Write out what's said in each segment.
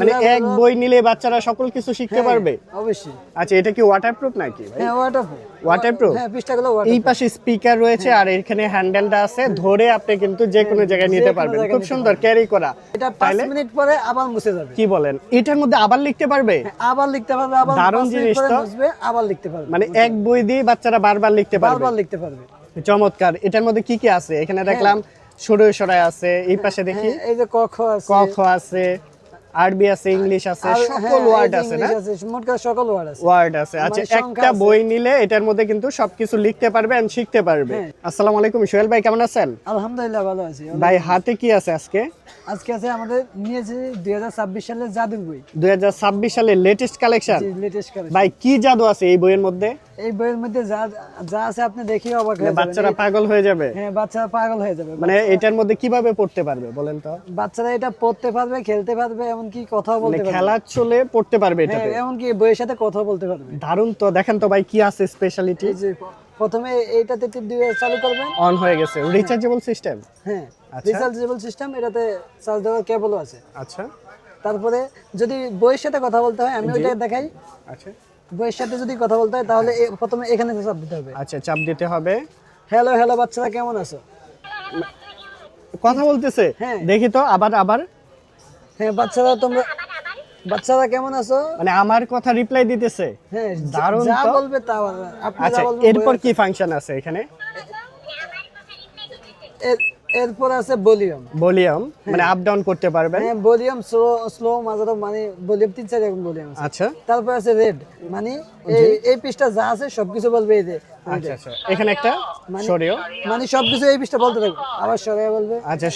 মানে এক বই নিলে বাচ্চারা সকল কিছু শিখতে হ্যাঁ, পারবে? অবশ্যই। আচ্ছা এটা কি ওয়াটারপ্রুফ নাকি? ভাই হ্যাঁ ওয়াটারপ্রুফ ওয়াটারপ্রুফ হ্যাঁ পৃষ্ঠাগুলো এই পাশে স্পিকার রয়েছে আর এখানে হ্যান্ডেলটা আছে। ধরে আপনি কিন্তু যে কোনো জায়গায় নিতে পারবেন। খুব সুন্দর ক্যারি করা। এটা পাঁচ তাইলে? মিনিট পরে আবার মুছে যাবে। কি বলেন? এটার মধ্যে আবার লিখতে পারবে? হ্যাঁ, আবার লিখতে পারবে আবার দারুণ জিনিস তো। আবার লিখতে পারবে। মানে এক বই দিয়ে বাচ্চারা বারবার লিখতে পারবে। বারবার লিখতে পারবে। চমৎকার। এটার মধ্যে কি কি আছে? এখানে দেখলাম সরু সরাই আছে। এই পাশে দেখি। হ্যাঁ, এই যে ক খ আছে। ক খ আছে। আরবি আছে ইংলিশ আছে সকল হ্যাঁ, ওয়ার্ড আছে না? মোট কথা সকল ওয়ার্ড আছে। ওয়ার্ড আছে। আচ্ছা মানে একটা বই নিলে এটার মধ্যে কিন্তু সবকিছু লিখতে পারবে এন্ড শিখতে পারবে। হ্যাঁ। আসসালামু আলাইকুম সোহেল ভাই কেমন আছেন? আলহামদুলিল্লাহ ভালো আছি। ভাই হাতে কি আছে আজকে? আজকে আছে আমাদের নিয়েছে দুই হাজার ছাব্বিশ সালের জাদুর বই। দুই সালের লেটেস্ট কালেকশন লেটেস্ট করে ভাই কি জাদু আছে এই বইয়ের মধ্যে? এই বইয়ের মধ্যে যা যা আছে আপনি দেখিয়ে অবাক হয়ে বাচ্চারা পাগল হয়ে যাবে? হ্যাঁ বাচ্চারা পাগল হয়ে যাবে। মানে এটার মধ্যে কীভাবে পড়তে পারবে বলেন তো? বাচ্চারা এটা পড়তে পারবে খেলতে পারবে এমনকি কথাও মানে বলতে পারবে। খেলার চলে পড়তে পারবে হ্যাঁ এটাতে। এমনকি বইয়ের সাথে কথা বলতে পারবে। দারুণ তো দেখেন তো ভাই কি আছে স্পেশালিটি প্রথমে এইটাতে টিপ দিয়ে চালু করবেন। অন হয়ে গেছে। রিচার্জেবল সিস্টেম হ্যাঁ আচ্ছা। রিচার্জেবল সিস্টেম এটাতে চার্জ দেওয়ার কেবলও আছে। আচ্ছা। তারপরে যদি বইয়ের সাথে কথা বলতে হয় আমি ওইটা দেখাই। আচ্ছা। বইয়ের সাথে যদি কথা বলতে হয় তাহলে প্রথমে এখানে চাপ দিতে হবে। আচ্ছা চাপ দিতে হবে। হ্যালো হ্যালো বাচ্চারা কেমন আছো? কথা বলতেছে? হ্যাঁ। দেখি তো আবার আবার। হ্যাঁ বাচ্চারা তোমরা বাচ্চারা কেমন আছো? মানে আমার কথা রিপ্লাই দিতেছে। হ্যাঁ দারুণ যা বলবে তা আপনি যা আচ্ছা এরপর কি ফাংশন আছে এখানে? এর- এরপর আছে ভলিউম। ভলিউম মানে আপ ডাউন করতে পারবে হ্যাঁ ভলিউম স্লো স্লো মাঝারো মানে ভলিউম তিন চার রকম ভলিউম আছে। আচ্ছা। তারপর আছে রেড মানে এই এই পৃষ্ঠা যা আছে সবকিছু বলবে এই যে আচ্ছা আচ্ছা। এখানে একটা সরিও। মানে সবকিছু এই বলতে থাকবে। আবার বলবে। আচ্ছা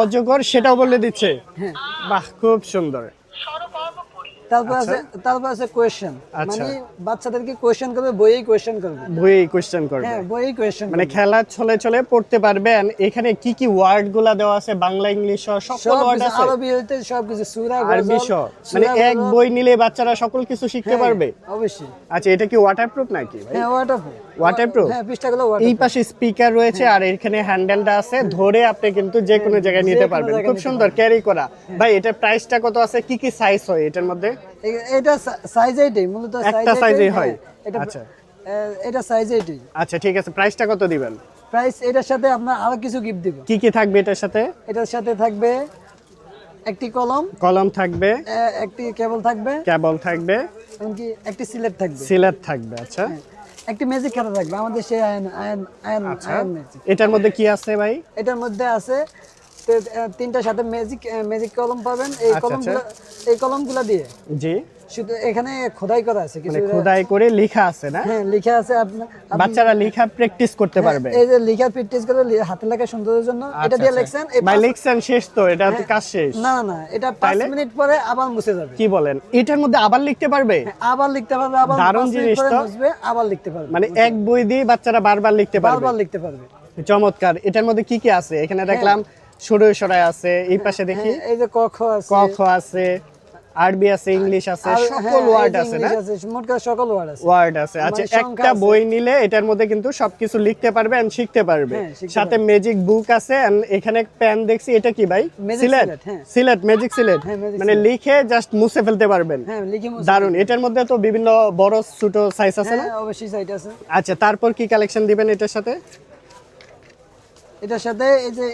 অজগর সেটাও বলে দিচ্ছে। হ্যাঁ। বাহ খুব সুন্দর। তারপর আছে তারপর আছে কোয়েশ্চেন আচ্ছা। মানে বাচ্চাদেরকে কোয়েশ্চেন করবে বইয়েই কোয়েশ্চেন করবে। বই কোশ্চেন করবে। হ্যাঁ বইয়েই কোয়েশ্চেন মানে খেলা পড়তে পারবেন। এখানে কি কি ওয়ার্ডগুলা দেওয়া আছে? বাংলা ইংলিশ সহ সকল ওয়ার্ড আছে। আরবি হইতে সব কিছু সূরা আরবি মানে এক বই নিলে বাচ্চারা সকল কিছু শিখতে হ্যাঁ, পারবে? অবশ্যই। আচ্ছা এটা কি ওয়াটারপ্রুফ নাকি ভাই? হ্যাঁ ওয়াটারপ্রুফ ওয়াটারপ্রুফ হ্যাঁ পৃষ্ঠাগুলো এই পাশে স্পিকার রয়েছে আর এখানে হ্যান্ডেলটা আছে। ধরে আপনি কিন্তু যে কোনো জায়গায় নিতে পারবেন। খুব সুন্দর ক্যারি করা। ভাই এটার প্রাইসটা কত আছে? কি কি সাইজ হয় এটার মধ্যে? এটা সাইজ এইটাই মূলত একটা সাইজ হয়। আচ্ছা। এটা সাইজ এইটাই আচ্ছা ঠিক আছে। প্রাইসটা কত দিবেন? প্রাইস এটার সাথে আপনার আরও কিছু গিফট দিব। কি কি থাকবে এটার সাথে? এটার সাথে থাকবে একটি কলম। কলম থাকবে। একটি কেবল থাকবে। কেবল থাকবে। এমনকি একটি সিলেট থাকবে। সিলার থাকবে আচ্ছা। একটি ম্যাজিক খাতা থাকবে। আমাদের সেই আয়ন আয়ন আয়ন আচ্ছা। আয়ন ম্যাজিক এটার মধ্যে কি আছে ভাই? এটার মধ্যে আছে তিনটার সাথে ম্যাজিক ম্যাজিক কলম পাবেন। এই আচ্ছা, কলমগুলো এই কলমগুলো দিয়ে। জি। শুধু এখানে খোদাই করা আছে কিছু মানে খোদাই করে লেখা আছে না? হ্যাঁ লেখা আছে। বাচ্চারা লেখা প্র্যাকটিস করতে পারবে। এই যে লেখা প্র্যাকটিস করে হাতে লেখা সুন্দরের জন্য। এটা আচ্ছা, দিয়ে আচ্ছা। লেখছেন ভাই পাঁচ- শেষ তো এটা তো কাজ শেষ। না না এটা পাঁচ মিনিট পরে আবার মুছে যাবে। কি বলেন? এটার মধ্যে আবার লিখতে পারবে? আবার লিখতে পারবে আবার দারুণ জিনিস তো। আবার লিখতে পারবে। মানে এক বই দিয়ে বাচ্চারা বারবার লিখতে পারবে। বারবার লিখতে পারবে। চমৎকার। এটার মধ্যে কি কি আছে? এখানে দেখলাম সরু সরাই আছে এই পাশে দেখি। হ্যাঁ, এই যে ক খ আছে। আছে আরবি আছে ইংলিশ আছে হ্যাঁ, সকল ওয়ার্ড আছে না? মোট কথা সকল ওয়ার্ড আছে। ওয়ার্ড আছে। আচ্ছা একটা বই নিলে এটার মধ্যে কিন্তু সবকিছু লিখতে পারবে এন্ড শিখতে পারবে। হ্যাঁ, সাথে ম্যাজিক বুক আছে and এখানে পেন দেখছি এটা কি ভাই? সিলেট সিলেট, হ্যাঁ। ম্যাজিক সিলেট হ্যাঁ, মানে লিখে জাস্ট মুছে ফেলতে পারবেন। হ্যাঁ দারুণ এটার মধ্যে তো বিভিন্ন বড় ছোট সাইজ আছে না? হ্যাঁ অবশ্যই সাইট আছে। আচ্ছা তারপর কি কালেকশন দিবেন এটার সাথে? এটার সাথে এই যে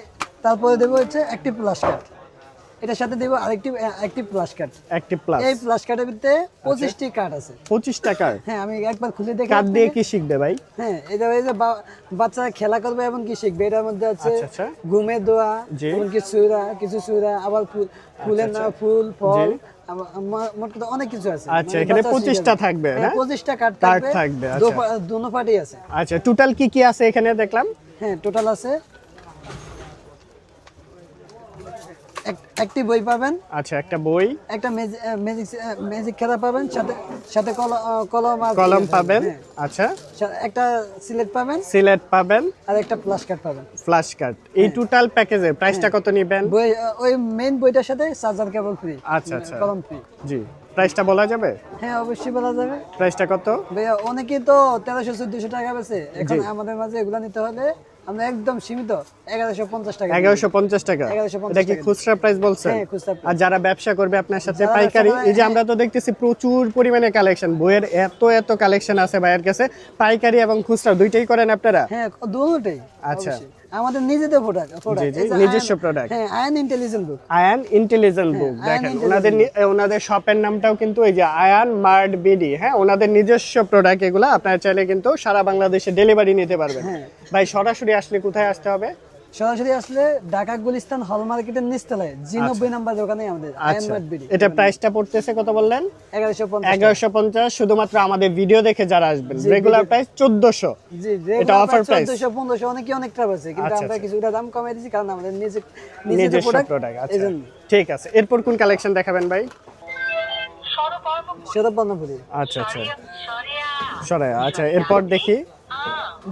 তারপরে দেবো হচ্ছে একটি প্লাস কার্ড এটার সাথে দেবো আরেকটি একটি প্লাস কার্ড অ্যাক্টিভ প্লাস এই প্লাস কার্ডের ভিতরে পঁচিশটি কার্ড আছে। পঁচিশ টাকার হ্যাঁ আমি একবার খুলে দেখি কার্ড দিয়ে কি শিখবে ভাই? হ্যাঁ এটা এই যে বাচ্চারা খেলা করবে এবং কি শিখবে? এটার মধ্যে আছে আচ্ছা, আচ্ছা। দোয়া জি। এমনকি সুরা কিছু সুরা আবার ফুল ফুলের না ফুল ফল মোট কথা অনেক কিছু আছে। আচ্ছা, মানে এখানে বাচ্চা 25টা থাকবে, হ্যাঁ, না? 25টা কার্ড কার্ড থাকবে। থাকবে, আচ্ছা। পা- পার্টি আছে। আচ্ছা টোটাল কি কি আছে এখানে দেখলাম? হ্যাঁ টোটাল আছে এক- একটি বই পাবেন। আচ্ছা একটা বই। একটা ম্যাজিক ম্যাজিক খেলা পাবেন সাথে সাথে কলম কলম ইয়ে পাবেন। হ্যাঁ। আচ্ছা। একটা সিলেট পাবেন। সিলেট পাবেন। আর একটা প্লাস কার্ড পাবেন। Flash card. এই টোটাল প্যাকেজের প্রাইসটা কত নেবেন? বই ওই মেইন বইটার সাথে চার্জার কেবল ফ্রি আচ্ছা আচ্ছা। কলম ফ্রি জি। প্রাইসটা বলা যাবে? হ্যাঁ অবশ্যই বলা যাবে। প্রাইসটা কত? ভাইয়া অনেকেই তো তেরোশো চোদ্দশো টাকা বেছে এখন আমাদের মাঝে এগুলা নিতে হলে আমরা একদম সীমিত এগারোশো পঞ্চাশ টাকা। এগারোশো পঞ্চাশ টাকা। এটা কি খুচরা প্রাইস বলছেন? হ্যাঁ, খুচরা আর যারা ব্যবসা করবে আপনার সাথে পাইকারি এই যে হ্যাঁ। আমরা তো দেখতেছি প্রচুর পরিমাণে কালেকশন বইয়ের এত এত কালেকশন আছে ভাইয়ের কাছে পাইকারি এবং খুচরা দুইটাই করেন আপনারা? হ্যাঁ দুটোই আচ্ছা। আমাদের নিজেদের প্রোডাক্ট নিজস্ব প্রোডাক্ট হ্যাঁ আয়ন intelligent book Ayaan intelligent book দেখেন ওনাদের ওনাদের শপের নামটাও কিন্তু এই যে আয়ান মার্ড বিডি হ্যাঁ ওনাদের নিজস্ব প্রোডাক্ট এগুলো আপনারা চাইলে কিন্তু সারা বাংলাদেশে ডেলিভারি নিতে পারবেন। হ্যাঁ। ভাই সরাসরি আসলে কোথায় আসতে হবে? সরাসরি আসলে ঢাকা গুলিস্তান হল মার্কেটের নিচতলায় জি নব্বই নাম্বার দোকানে আমাদের আচ্ছা। এটা প্রাইসটা পড়তেছে কত বললেন? এগারোশো পঞ্চাশ। শুধুমাত্র আমাদের ভিডিও দেখে যারা আসবেন। রেগুলার প্রাইস চোদ্দশো। এটা offer price? চোদ্দশো পনেরোশো অনেকে অনেকটা আছে কিন্তু আচ্ছা, আমরা আচ্ছা। কিছুটা দাম কমাই দিচ্ছি কারণ আমাদের নিজে নিজেদের প্রোডাক্ট আচ্ছা। ঠিক আছে। এরপর কোন কালেকশন দেখাবেন ভাই? আচ্ছা আচ্ছা। সরাই আচ্ছা। এরপর দেখি।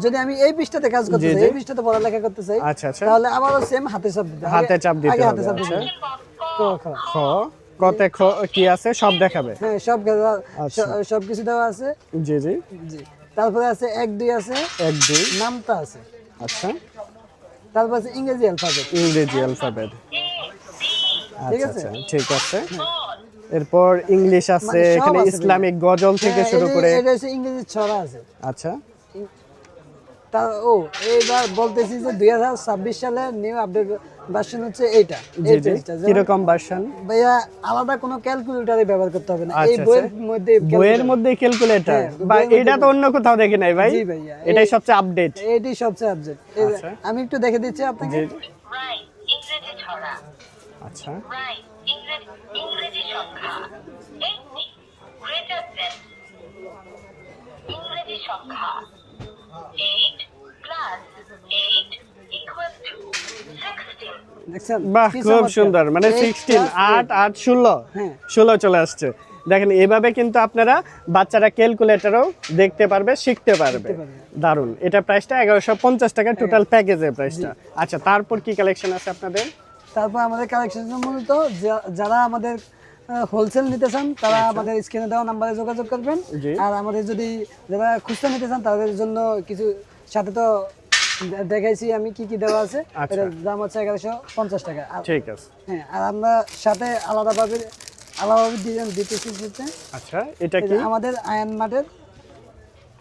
যদি আমি এই পৃষ্ঠাতে কাজ করতে চাই এই পৃষ্ঠাতে পড়ালেখা করতে চাই আচ্ছা আচ্ছা। তাহলে আবারও সেম হাতে চাপ দিতে। হাতে চাপ দিতে হবে, হাতে চাপ দিতে আচ্ছা। খ। কতে খ কি আছে? সব দেখাবে। হ্যাঁ সব আচ্ছা। সব কিছু দেওয়া আছে। জি জি। জি। তারপরে আছে এক দুই আছে। এক দুই। নামটা আছে। আচ্ছা। তারপর আছে ইংরেজি অ্যালফাবেট ইংরেজি অ্যালফাবেট ঠিক আচ্ছা আছে? আচ্ছা ঠিক আছে। এরপর ইংলিশ আছে মানে এখানে ইসলামিক গজল থেকে হ্যাঁ, শুরু করে এটা ইংরেজি ছড়া আছে। আচ্ছা। তার ও এইবার বলতেছি যে দুই হাজার ছাব্বিশ সালের নিউ আপডেট ভার্সন হচ্ছে এইটা কীরকম ভার্সন ভাইয়া আলাদা কোনো ক্যালকুলেটরে ব্যবহার করতে হবে না। এই আচ্ছা, বইয়ের আচ্ছা। মধ্যে বইয়ের মধ্যে ক্যালকুলেটর বা এটা তো অন্য কোথাও দেখি নাই ভাই। জি ভাইয়া, এটাই সবচেয়ে আপডেট এটি সবচেয়ে আপডেট আচ্ছা। আমি একটু দেখে দিচ্ছি আপনাকে। আচ্ছা। সংখ্যা ইংরেজি সংখ্যা বাহ খুব সুন্দর। মানে সিক্সটিন আট আট ষোলো হ্যাঁ। ষোলো চলে আসছে। দেখেন এভাবে কিন্তু আপনারা বাচ্চারা ক্যালকুলেটরও দেখতে পারবে শিখতে পারবে। পারবে। দারুণ এটা প্রাইসটা এগারোশো পঞ্চাশ টাকা টোটাল প্যাকেজের প্রাইসটা আচ্ছা তারপর কি কালেকশন আছে আপনাদের? তারপর আমাদের কালেকশন মূলত যারা আমাদের হোলসেল নিতে চান তারা আমাদের স্ক্রিনে দেওয়া নাম্বারে যোগাযোগ করবেন। আচ্ছা। আর আমাদের যদি যারা খুচরা নিতে চান তাদের জন্য কিছু সাথে তো দেখাইছি আমি কি কি দেওয়া আছে। আচ্ছা। এটার দাম হচ্ছে এগারোশো পঞ্চাশ টাকা। ঠিক আছে। হ্যাঁ আর আমরা সাথে আলাদাভাবে আলাদাভাবে ডিজাইন দিতেছি হচ্ছে। আচ্ছা এটা কি? আমাদের আয়ন মাঠের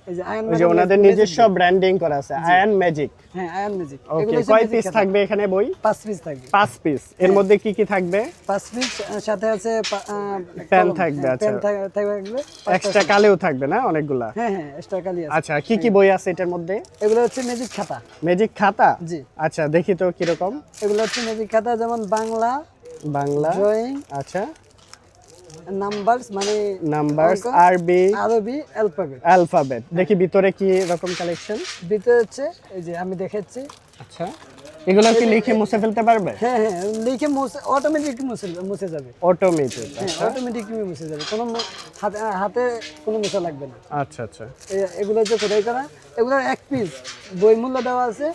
এই যে আয়ন ওই যে মার্টের ওনাদের নিজস্ব ব্র্যান্ডিং করা আছে আয়ান ম্যাজিক হ্যাঁ আয়ন ম্যাজিক ওকে কয় পিস থাকবে এখানে বই? পাঁচ পিস থাকবে। পাঁচ পিস এর মধ্যে কি কি থাকবে? পাঁচ পিস সাথে আছে পেন থাকবে, হ্যাঁ, আচ্ছা। পেন থাকবে এক্সট্রা কালেও থাকবে না অনেকগুলা? হ্যাঁ হ্যাঁ এক্সট্রা কালি আছে। আচ্ছা কি কি বই আছে এটার মধ্যে? এগুলো হচ্ছে ম্যাজিক খাতা। ম্যাজিক খাতা? জি। আচ্ছা দেখি তো কীরকম। এগুলো হচ্ছে ম্যাজিক খাতা যেমন বাংলা বাংলা ড্রয়িং আচ্ছা। নাম্বারস মানে নাম্বারস আরবি আরবি অ্যালফাবেট অ্যালফাবেট দেখি ভিতরে কি রকম কালেকশন ভিতরে হচ্ছে এই যে আমি দেখাচ্ছি। আচ্ছা। এগুলো কি লিখে মুছে ফেলতে পারবে? হ্যাঁ হ্যাঁ লিখে মুছে অটোমেটিক মুছে মুছে যাবে। অটোমেটেড হ্যাঁ অটোমেটিক মুছে যাবে। কোনো হাতে হাতে কোনো মুছা লাগবে না। আচ্ছা আচ্ছা। এগুলো হচ্ছে খোদাই করা? এগুলোর এক পিস বই মূল্য দেওয়া আছে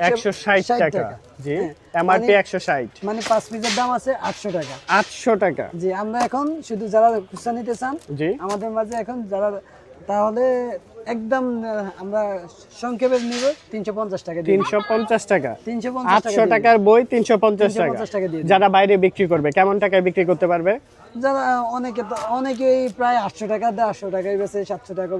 একশো ষাট 60 টাকা। জি হ্যাঁ, এমআরপি মানে- একশো ষাট। মানে পাঁচ পিসের দাম আছে আটশো টাকা। আটশো টাকা। জি আমরা এখন শুধু যারা খুচরা নিতে চান জি। আমাদের মাঝে এখন যারা তাহলে একদম আমরা সংক্ষেপে নিব তিনশো পঞ্চাশ টাকা দিয়ে তিনশো পঞ্চাশ টাকা। তিনশো পঞ্চাশ টাকা আটশো দিয়ে টাকার বই 350 টাকা। যারা বাইরে বিক্রি করবে কেমন টাকায় বিক্রি করতে পারবে? যারা অনেকে তো অনেকেই প্রায় আটশো টাকা দেয় আটশো টাকায় টাকা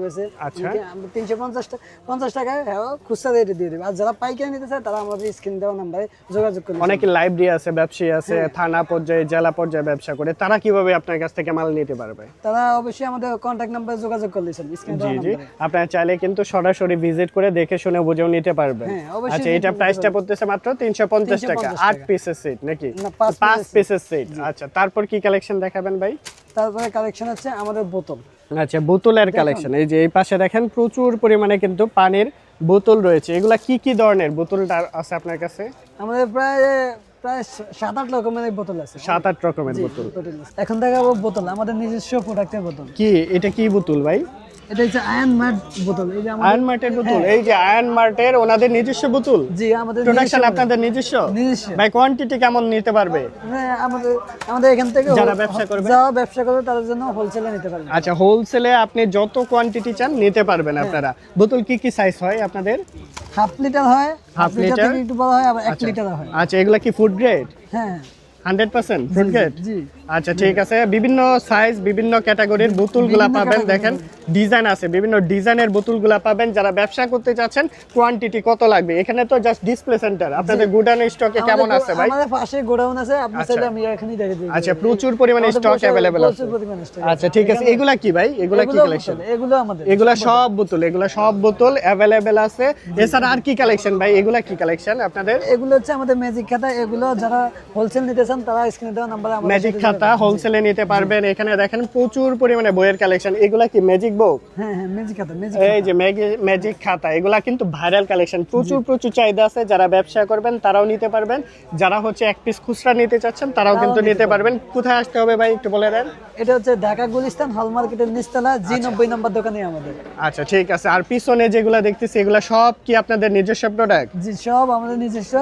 আচ্ছা। টাকা টাকায় হ্যাঁ খুচরা রেটে দিয়ে দেবে। আর যারা পাইকারি নিতে চায় তারা আমাদের স্ক্রিন দেওয়া নাম্বারে যোগাযোগ করবে অনেকে লাইব্রেরি আছে ব্যবসায়ী আছে হ্যাঁ। থানা পর্যায়ে জেলা পর্যায়ে ব্যবসা করে তারা কীভাবে আপনার কাছ থেকে মাল নিতে পারবে? তারা অবশ্যই আমাদের কন্ট্যাক্ট নাম্বারে যোগাযোগ করলেছেন স্ক্রিন দেওয়া নাম্বারে। আপনারা চাইলে কিন্তু সরাসরি ভিজিট করে দেখে শুনে বুঝেও নিতে পারবেন। হ্যাঁ, আচ্ছা এটা প্রাইসটা পড়তেছে মাত্র তিনশো পঞ্চাশ টাকা 350 আট পিসের সেট নাকি? না, পাঁচ পাঁচ পিসের সেট আচ্ছা তারপর কি কালেকশন দেখাবেন ভাই? তারপরে কালেকশন হচ্ছে আমাদের বোতল। আচ্ছা বোতলের কালেকশন এই যে এই পাশে দেখেন প্রচুর পরিমাণে কিন্তু পানির বোতল রয়েছে। এগুলা কি কি ধরনের বোতলটা আছে আপনার কাছে? আমাদের প্রায় প্রায় সাত আট রকমের বোতল আছে। সাত আট রকমের বোতল। বোতল এখন দেখাবো বোতল আমাদের নিজস্ব প্রোডাক্টের বোতল। কি এটা কি বোতল ভাই? এটা হচ্ছে আয়ন মার্ট বোতল এই যে আমাদের আয়ন মার্টের বোতল এই যে আয়ন মার্টের ওনাদের নিজস্ব বোতল? জি আমাদের প্রোডাকশন আপনাদের নিজস্ব? নিজস্ব। ভাই কোয়ান্টিটি কেমন নিতে পারবে? আমাদের আমাদের এখান থেকে যারা ব্যবসা করবে? যারা ব্যবসা করবে তাদের জন্য হোলসেলে নিতে পারবে আচ্ছা হোলসেলে আপনি যত কোয়ান্টিটি চান নিতে পারবেন আপনারা। বোতল কি কি সাইজ হয় আপনাদের? হাফ লিটার হয় হাফ লিটার একটু বড় হয় আবার এক আচ্ছা। লিটার হয়। আচ্ছা এগুলা কি ফুড গ্রেড হ্যাঁ। হান্ড্রেড পার্সেন্ট আচ্ছা ঠিক আছে। বিভিন্ন সাইজ বিভিন্ন ক্যাটাগরির বোতলগুলা পাবেন। দেখেন ডিজাইন আছে। বিভিন্ন ডিজাইনের বোতলগুলা পাবেন। যারা ব্যবসা করতে চাচ্ছেন কোয়ান্টিটি কত লাগবে? এখানে তো জাস্ট ডিসপ্লে সেন্টার আপনাদের গুডাউন স্টকে কেমন আছে ভাই? আমাদের পাশে গোডাউন আছে। আপনি আচ্ছা। চাইলে আমি দেখে দিই। আচ্ছা প্রচুর পরিমাণে স্টক অ্যাভেলেবেল আছে। প্রচুর পরিমাণে stock আচ্ছা ঠিক আছে। এগুলা কি ভাই? এগুলা কি কালেকশন এগুলো আমাদের। এগুলা সব বোতল এগুলা সব বোতল অ্যাভেলেবেল আছে। এছাড়া আর কি কালেকশন ভাই? এগুলা কি কালেকশন আপনাদের? এগুলো হচ্ছে আমাদের ম্যাজিক খাতা এগুলো যারা হোলসেল নিতে চান তারা স্ক্রিনে দেওয়া নাম্বারে ম্যাজিক খাতা হোলসেলে নিতে পারবেন। এখানে দেখেন প্রচুর পরিমাণে বইয়ের কালেকশন এগুলা কি ম্যাজিক বুক হ্যাঁ হ্যাঁ ম্যাজিক খাতা ম্যাজিক এই যে ম্যাজিক খাতা এগুলা কিন্তু ভাইরাল কালেকশন প্রচুর প্রচুর চাহিদা আছে। যারা ব্যবসা করবেন তারাও নিতে পারবেন। যারা হচ্ছে এক পিস খুচরা নিতে চাচ্ছেন তারাও কিন্তু নিতে পারবেন। কোথায় আসতে হবে ভাই একটু বলে দেন। এটা হচ্ছে ঢাকা গুলিস্তান হল মার্কেটের নিচতলা জি নব্বই নম্বর দোকানে আমাদের। আচ্ছা ঠিক আছে। আর পিছনে যেগুলা দেখতেছি এগুলা সব কি আপনাদের নিজস্ব প্রোডাক্ট জি সব আমাদের নিজস্ব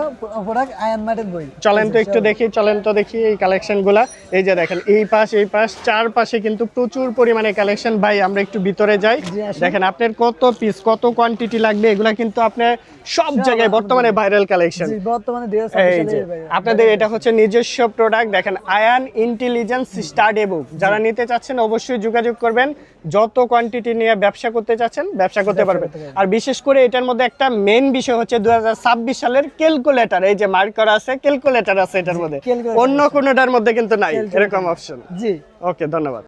প্রোডাক্ট আয়ন ম্যাটের বই। চলেন তো একটু দেখি চলেন তো দেখি এই কালেকশনগুলা। এই যে দেখেন এই পাশ এই পাশ চার পাশে কিন্তু প্রচুর পরিমাণে কালেকশন ভাই আমরা একটু ভিতরে যাই। দেখেন আপনার কত পিস কত কোয়ান্টিটি লাগবে এগুলা কিন্তু আপনার সব জায়গায় বর্তমানে ভাইরাল কালেকশন বর্তমানে এই যে আপনাদের এটা হচ্ছে নিজস্ব প্রোডাক্ট দেখেন আয়ান ইন্টেলিজেন্স স্টাডি বুক যারা নিতে চাচ্ছেন অবশ্যই যোগাযোগ করবেন। যত কোয়ান্টিটি নিয়ে ব্যবসা করতে চাচ্ছেন ব্যবসা করতে পারবেন। আর বিশেষ করে এটার মধ্যে একটা মেন বিষয় হচ্ছে দু হাজার ছাব্বিশ সালের ক্যালকুলেটর এই যে মার্ক করা আছে ক্যালকুলেটর আছে এটার মধ্যে। অন্য কোনোটার মধ্যে কিন্তু নাই এরকম অপশন জি। ওকে ধন্যবাদ।